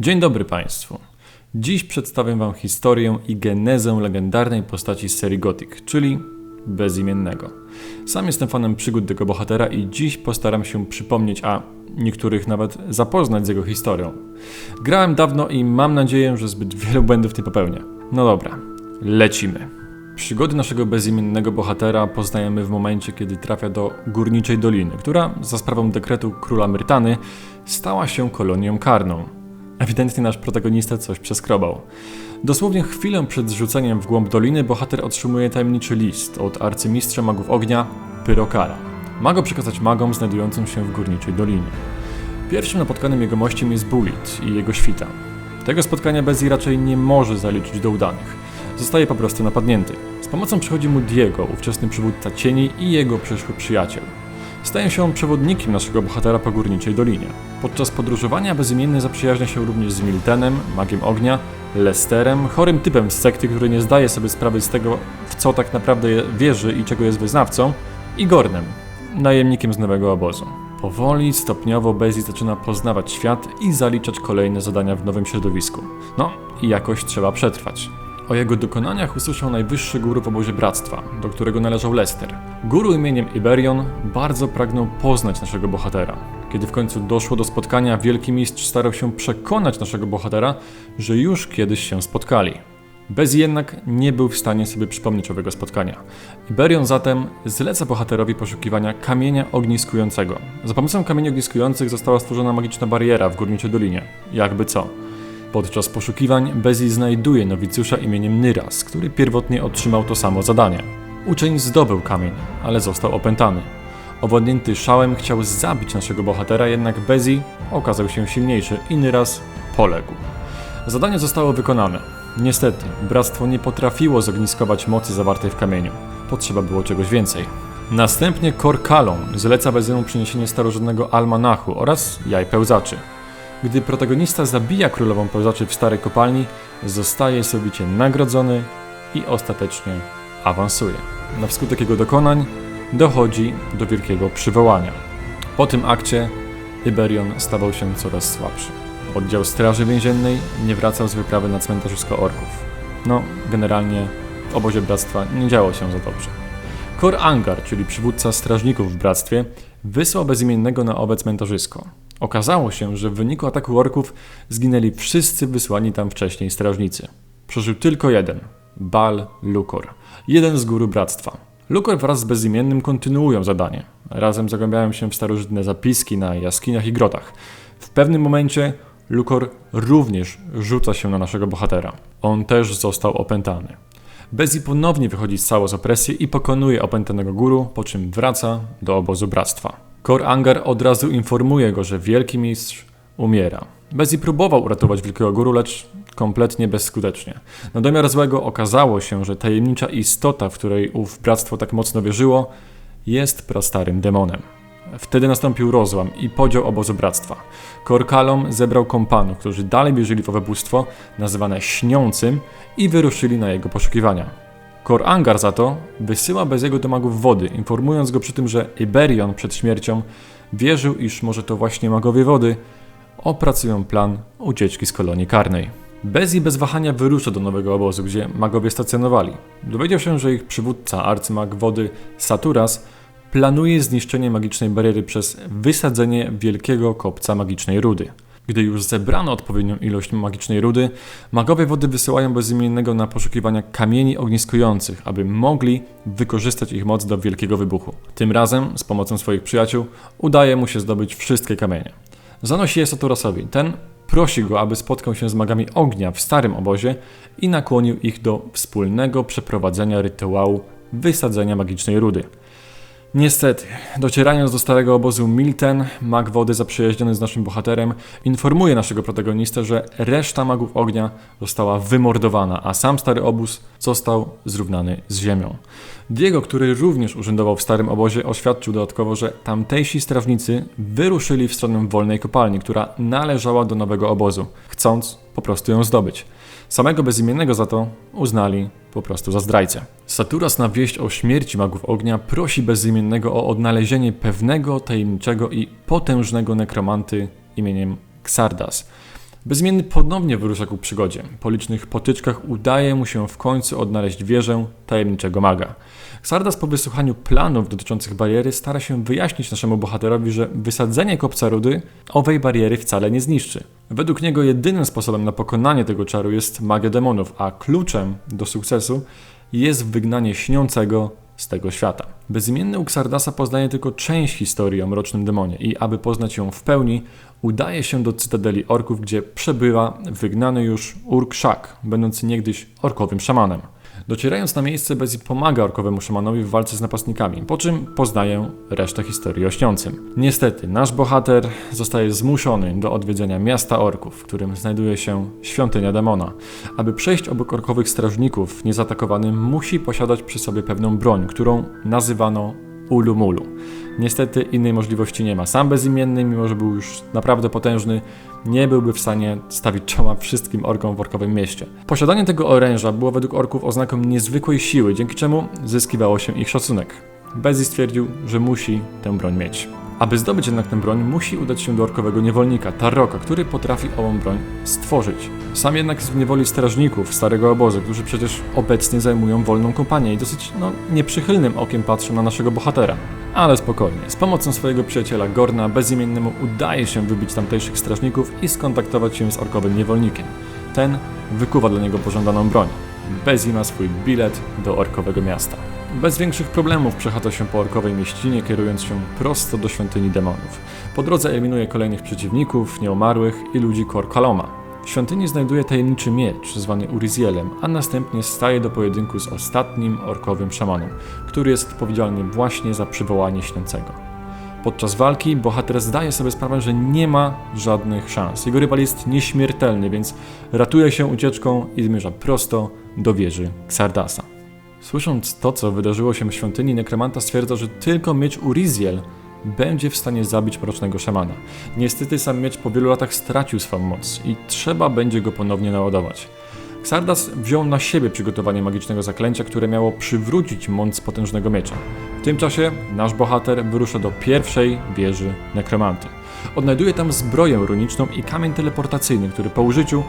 Dzień dobry Państwu. Dziś przedstawię Wam historię i genezę legendarnej postaci z serii Gothic, czyli bezimiennego. Sam jestem fanem przygód tego bohatera i dziś postaram się przypomnieć, a niektórych nawet zapoznać z jego historią. Grałem dawno i mam nadzieję, że zbyt wielu błędów nie popełnię. No dobra, lecimy. Przygody naszego bezimiennego bohatera poznajemy w momencie, kiedy trafia do Górniczej Doliny, która za sprawą dekretu króla Myrtany stała się kolonią karną. Ewidentnie nasz protagonista coś przeskrobał. Dosłownie chwilę przed zrzuceniem w głąb doliny bohater otrzymuje tajemniczy list od arcymistrza magów ognia Pyrokara. Ma go przekazać magom znajdującym się w górniczej dolinie. Pierwszym napotkanym jego mościem jest Bullet i jego świta. Tego spotkania Bezzy raczej nie może zaliczyć do udanych. Zostaje po prostu napadnięty. Z pomocą przychodzi mu Diego, ówczesny przywódca cieni i jego przyszły przyjaciel. Staje się on przewodnikiem naszego bohatera po górniczej dolinie. Podczas podróżowania bezimienny zaprzyjaźnia się również z Miltenem, magiem ognia, Lesterem, chorym typem z sekty, który nie zdaje sobie sprawy z tego, w co tak naprawdę wierzy i czego jest wyznawcą, i Gornem, najemnikiem z nowego obozu. Powoli, stopniowo Bezi zaczyna poznawać świat i zaliczać kolejne zadania w nowym środowisku. No i jakoś trzeba przetrwać. O jego dokonaniach usłyszał najwyższy guru w obozie bractwa, do którego należał Lester. Guru imieniem Iberion bardzo pragnął poznać naszego bohatera. Kiedy w końcu doszło do spotkania, wielki mistrz starał się przekonać naszego bohatera, że już kiedyś się spotkali. Bez jednak nie był w stanie sobie przypomnieć owego spotkania. Iberion zatem zleca bohaterowi poszukiwania kamienia ogniskującego. Za pomocą kamieni ogniskujących została stworzona magiczna bariera w górniczej dolinie. Jakby co. Podczas poszukiwań Bezi znajduje nowicjusza imieniem Nyras, który pierwotnie otrzymał to samo zadanie. Uczeń zdobył kamień, ale został opętany. Owodnięty szałem chciał zabić naszego bohatera, jednak Bezi okazał się silniejszy i Nyras poległ. Zadanie zostało wykonane. Niestety, bractwo nie potrafiło zogniskować mocy zawartej w kamieniu. Potrzeba było czegoś więcej. Następnie Korkalon zleca Beziemu przyniesienie starożytnego almanachu oraz jaj pełzaczy. Gdy protagonista zabija królową pełzaczy w starej kopalni, zostaje sowicie nagrodzony i ostatecznie awansuje. Na wskutek jego dokonań dochodzi do wielkiego przywołania. Po tym akcie Iberion stawał się coraz słabszy. Oddział Straży Więziennej nie wracał z wyprawy na cmentarzysko orków. No, generalnie w obozie bractwa nie działo się za dobrze. Kor Angar, czyli przywódca strażników w bractwie, wysłał bezimiennego na owe cmentarzysko. Okazało się, że w wyniku ataku orków zginęli wszyscy wysłani tam wcześniej strażnicy. Przeżył tylko jeden Bal Lukor, jeden z góry bractwa. Lukor wraz z bezimiennym kontynuują zadanie. Razem zagłębiają się w starożytne zapiski na jaskiniach i grotach. W pewnym momencie Lukor również rzuca się na naszego bohatera. On też został opętany. Bezi ponownie wychodzi z całą z opresji i pokonuje opętanego guru, po czym wraca do obozu bractwa. Kor Angar od razu informuje go, że wielki mistrz umiera. Bezi próbował uratować wielkiego guru, lecz kompletnie bezskutecznie. Na domiar złego okazało się, że tajemnicza istota, w której ów bractwo tak mocno wierzyło, jest prastarym demonem. Wtedy nastąpił rozłam i podział obozu bractwa. Korkalom zebrał kompanów, którzy dalej wierzyli w owe bóstwo, nazywane śniącym, i wyruszyli na jego poszukiwania. Kor Angar za to wysyła bez jego do magów wody, informując go przy tym, że Iberion przed śmiercią wierzył, iż może to właśnie magowie wody opracują plan ucieczki z kolonii karnej. Bez i bez wahania wyrusza do nowego obozu, gdzie magowie stacjonowali. Dowiedział się, że ich przywódca, arcymag wody Saturas, planuje zniszczenie magicznej bariery przez wysadzenie wielkiego kopca magicznej rudy. Gdy już zebrano odpowiednią ilość magicznej rudy, magowie wody wysyłają bezimiennego na poszukiwania kamieni ogniskujących, aby mogli wykorzystać ich moc do wielkiego wybuchu. Tym razem, z pomocą swoich przyjaciół, udaje mu się zdobyć wszystkie kamienie. Zanosi je Saturasowi. Ten prosi go, aby spotkał się z magami ognia w starym obozie i nakłonił ich do wspólnego przeprowadzenia rytuału wysadzenia magicznej rudy. Niestety, docierając do starego obozu Milten, mag wody zaprzyjaźniony z naszym bohaterem informuje naszego protagonistę, że reszta magów ognia została wymordowana, a sam stary obóz został zrównany z ziemią. Diego, który również urzędował w starym obozie, oświadczył dodatkowo, że tamtejsi strażnicy wyruszyli w stronę wolnej kopalni, która należała do nowego obozu, chcąc po prostu ją zdobyć. Samego bezimiennego za to uznali po prostu za zdrajcę. Saturas na wieść o śmierci magów ognia prosi bezimiennego o odnalezienie pewnego, tajemniczego i potężnego nekromanty imieniem Xardas. Bezimienny ponownie wyrusza ku przygodzie. Po licznych potyczkach udaje mu się w końcu odnaleźć wieżę tajemniczego maga. Xardas po wysłuchaniu planów dotyczących bariery stara się wyjaśnić naszemu bohaterowi, że wysadzenie kopca rudy owej bariery wcale nie zniszczy. Według niego jedynym sposobem na pokonanie tego czaru jest magia demonów, a kluczem do sukcesu jest wygnanie śniącego z tego świata. Bezimienny u Xardasa poznaje tylko część historii o mrocznym demonie i aby poznać ją w pełni, udaje się do Cytadeli Orków, gdzie przebywa wygnany już Urk-Shak, będący niegdyś orkowym szamanem. Docierając na miejsce, Bezi pomaga orkowemu szamanowi w walce z napastnikami, po czym poznaje resztę historii o śniącym. Niestety, nasz bohater zostaje zmuszony do odwiedzenia miasta orków, w którym znajduje się świątynia demona. Aby przejść obok orkowych strażników niezatakowanym, musi posiadać przy sobie pewną broń, którą nazywano Ulumulu. Niestety innej możliwości nie ma. Sam bezimienny, mimo że był już naprawdę potężny, nie byłby w stanie stawić czoła wszystkim orkom w orkowym mieście. Posiadanie tego oręża było według orków oznaką niezwykłej siły, dzięki czemu zyskiwało się ich szacunek. Bezi stwierdził, że musi tę broń mieć. Aby zdobyć jednak tę broń, musi udać się do orkowego niewolnika, Tarroka, który potrafi ową broń stworzyć. Sam jednak jest w niewoli strażników starego obozu, którzy przecież obecnie zajmują wolną kompanię i dosyć no, nieprzychylnym okiem patrzą na naszego bohatera. Ale spokojnie, z pomocą swojego przyjaciela Gorna bezimiennemu udaje się wybić tamtejszych strażników i skontaktować się z orkowym niewolnikiem. Ten wykuwa dla niego pożądaną broń. Bezi ma swój bilet do orkowego miasta. Bez większych problemów przechadza się po orkowej mieścinie, kierując się prosto do świątyni demonów. Po drodze eliminuje kolejnych przeciwników, nieumarłych i ludzi Korkaloma. W świątyni znajduje tajemniczy miecz, zwany Urizielem, a następnie staje do pojedynku z ostatnim orkowym szamanem, który jest odpowiedzialny właśnie za przywołanie śniącego. Podczas walki bohater zdaje sobie sprawę, że nie ma żadnych szans. Jego rywal jest nieśmiertelny, więc ratuje się ucieczką i zmierza prosto do wieży Xardasa. Słysząc to, co wydarzyło się w świątyni, nekromanta stwierdza, że tylko miecz Uriziel będzie w stanie zabić mrocznego szamana. Niestety sam miecz po wielu latach stracił swą moc i trzeba będzie go ponownie naładować. Xardas wziął na siebie przygotowanie magicznego zaklęcia, które miało przywrócić moc potężnego miecza. W tym czasie nasz bohater wyrusza do pierwszej wieży nekromanty. Odnajduje tam zbroję runiczną i kamień teleportacyjny, który po użyciu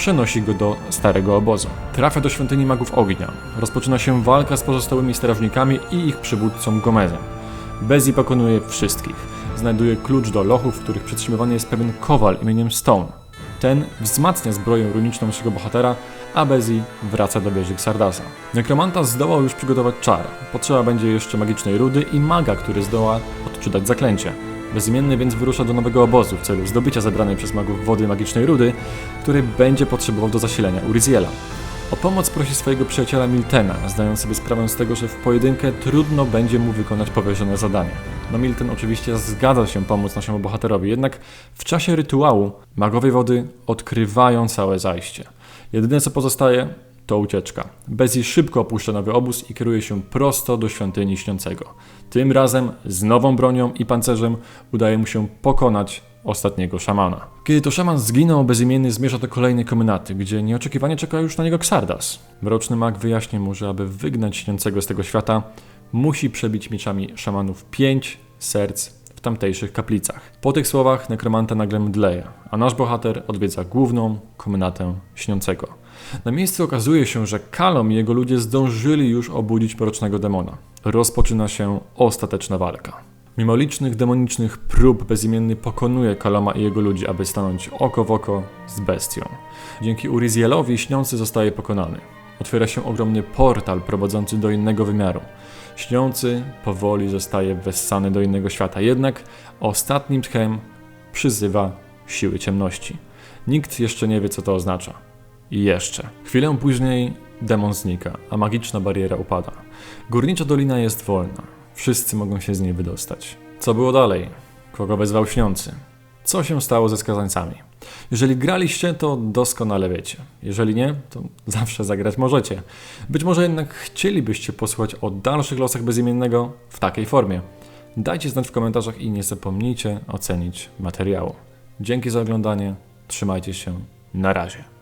przenosi go do starego obozu. Trafia do świątyni magów ognia. Rozpoczyna się walka z pozostałymi strażnikami i ich przywódcą Gomezem. Bezi pokonuje wszystkich. Znajduje klucz do lochów, w których przetrzymywany jest pewien kowal imieniem Stone. Ten wzmacnia zbroję runiczną naszego bohatera, a Bezi wraca do wieży Xardasa. Nekromanta zdołał już przygotować czar. Potrzeba będzie jeszcze magicznej rudy i maga, który zdoła odczytać zaklęcie. Bezimienny więc wyrusza do nowego obozu w celu zdobycia zebranej przez magów wody magicznej rudy, której będzie potrzebował do zasilenia Uriziela. O pomoc prosi swojego przyjaciela Miltena, zdając sobie sprawę z tego, że w pojedynkę trudno będzie mu wykonać powierzone zadanie. No Milten oczywiście zgadza się pomóc naszemu bohaterowi, jednak w czasie rytuału magowie wody odkrywają całe zajście. Jedyne co pozostaje to ucieczka. Bezi szybko opuszcza nowy obóz i kieruje się prosto do świątyni śniącego. Tym razem z nową bronią i pancerzem udaje mu się pokonać ostatniego szamana. Kiedy to szaman zginął, bezimienny zmierza do kolejnej komnaty, gdzie nieoczekiwanie czeka już na niego Xardas. Mroczny mag wyjaśnia mu, że aby wygnać śniącego z tego świata, musi przebić mieczami szamanów pięć serc w tamtejszych kaplicach. Po tych słowach nekromanta nagle mdleje, a nasz bohater odwiedza główną komnatę śniącego. Na miejscu okazuje się, że Kalom i jego ludzie zdążyli już obudzić mrocznego demona. Rozpoczyna się ostateczna walka. Mimo licznych demonicznych prób bezimienny pokonuje Kaloma i jego ludzi, aby stanąć oko w oko z bestią. Dzięki Urizielowi śniący zostaje pokonany. Otwiera się ogromny portal prowadzący do innego wymiaru. Śniący powoli zostaje wessany do innego świata, jednak ostatnim tchem przyzywa siły ciemności. Nikt jeszcze nie wie, co to oznacza. I jeszcze. Chwilę później demon znika, a magiczna bariera upada. Górnicza dolina jest wolna. Wszyscy mogą się z niej wydostać. Co było dalej? Kogo wezwał śniący? Co się stało ze skazańcami? Jeżeli graliście, to doskonale wiecie. Jeżeli nie, to zawsze zagrać możecie. Być może jednak chcielibyście posłuchać o dalszych losach bezimiennego w takiej formie. Dajcie znać w komentarzach i nie zapomnijcie ocenić materiału. Dzięki za oglądanie, trzymajcie się, na razie.